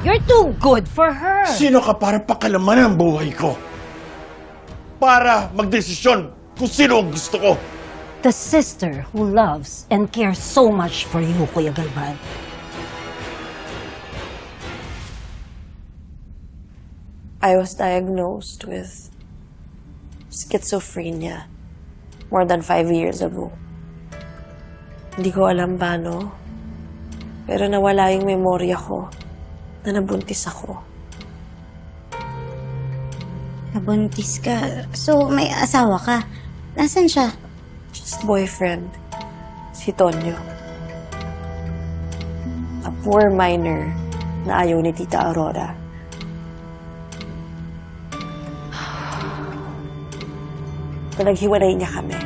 You're too good for her. Sino ka para pakalaman ang buhay ko? Para magdesisyon kung sino ang gusto ko. The sister who loves and cares so much for you, Kuya Galvan. I was diagnosed with schizophrenia more than five years ago. Hindi ko alam ba, no? Pero nawala yung memorya ko na nabuntis ako. Nabuntis ka. So, may asawa ka. Nasaan siya? Just boyfriend. Si Tonyo. A poor minor na ayaw ni Tita Aurora. Pinaghiwalay niya kami.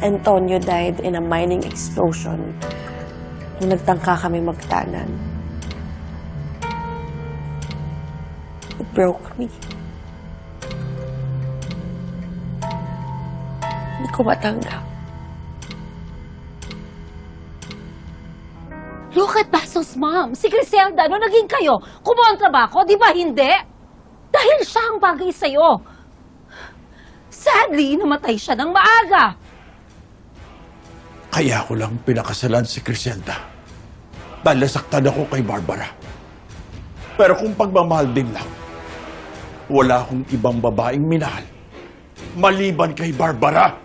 Antonio died in a mining explosion nung nagtangka kami magtanan. Broke me. Hindi ko matanggap. Look at Basil's mom. Si Griselda, no naging kayo, kumontra ba ako? Di ba hindi? Dahil siya ang bagay sa'yo. Sadly, namatay siya ng maaga. Kaya ko lang pinakasalan si Criselda. Dahil nasaktan ako kay Barbara. Pero kung pagmamahal din lang, wala akong ibang babaeng minahal. Maliban kay Barbara.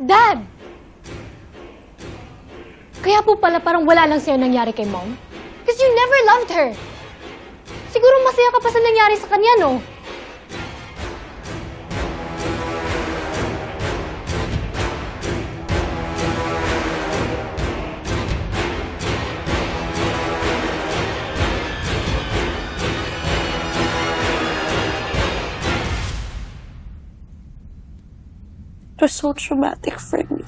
Dad! Kaya po pala parang wala lang sa'yo nangyari kay mom? Because you never loved her. Siguro masaya ka pa sa nangyari sa kanya, no? Was so traumatic for me.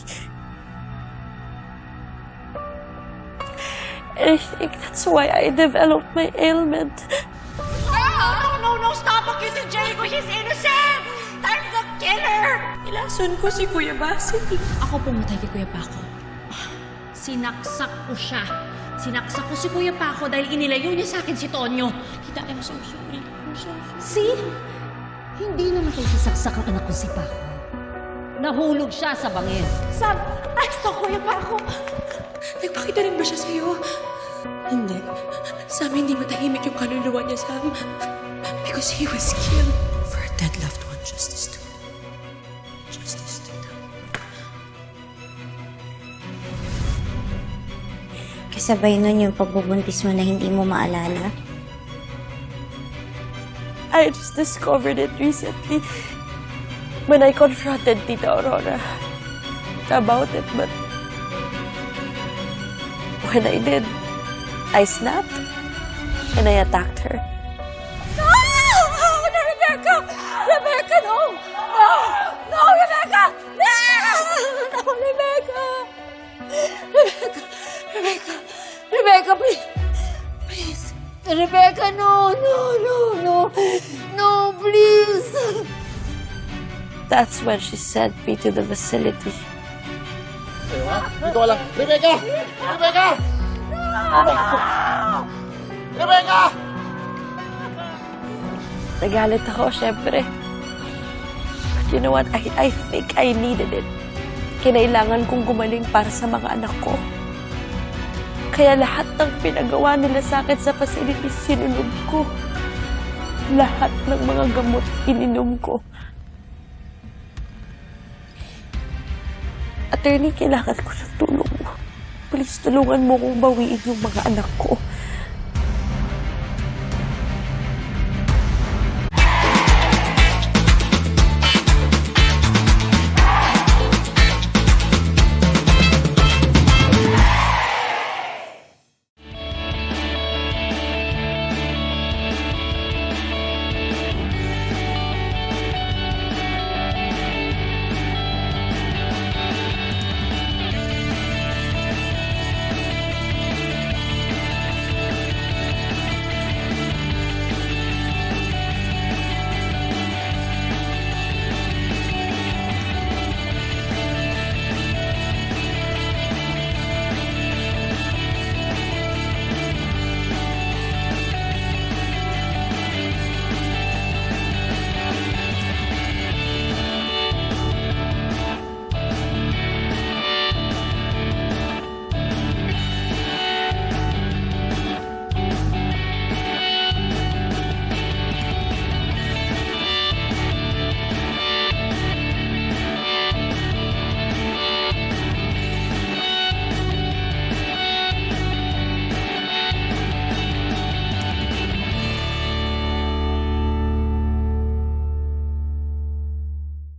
And I think that's why I developed my ailment. No, no, no! Stop accusing Jericho! He's innocent! I'm the killer! Ilason ko si Kuya Basil. Ako pumatay kay Kuya Paco. Sinaksak ko siya. Sinaksak ko si Kuya Paco dahil inilayo niya sa akin si Tonyo. Tita, I'm so sorry. I'm so sorry. See? Hindi namatay sa saksak ang anak ko si Paco. Nahulog siya sa bangin. Sam, I saw Kuya Paco. Nagpakita rin ba siya sa'yo? Hindi. Sam, hindi matahimik yung kaluluwa niya, Sam. Because he was killed for a dead loved one. Justice to Justice to them. Kasabay nun yung pagbubuntis mo na hindi mo maalala. I just discovered it recently when I confronted Tita Aurora about it, but when I did, I snapped and I attacked her. No! No, Rebecca! Rebecca, no! No! No, Rebecca! No! No, Rebecca! Rebecca! Rebecca! Rebecca, please! Please! Rebecca, no! No, no, no! No, please! That's when she sent me to the facility. Dito ka lang. Rebecca! Rebecca! Rebecca! Nagalit ako, syempre. But you know what? I, I think I needed it. Kinailangan kong gumaling para sa mga anak ko. Kaya lahat ng pinagawa nila sa akin sa facility, sinunod ko. Lahat ng mga gamot, ininom ko. Attorney, kailangan ko ng tulong mo. Please, tulungan mo kong bawiin yung mga anak ko.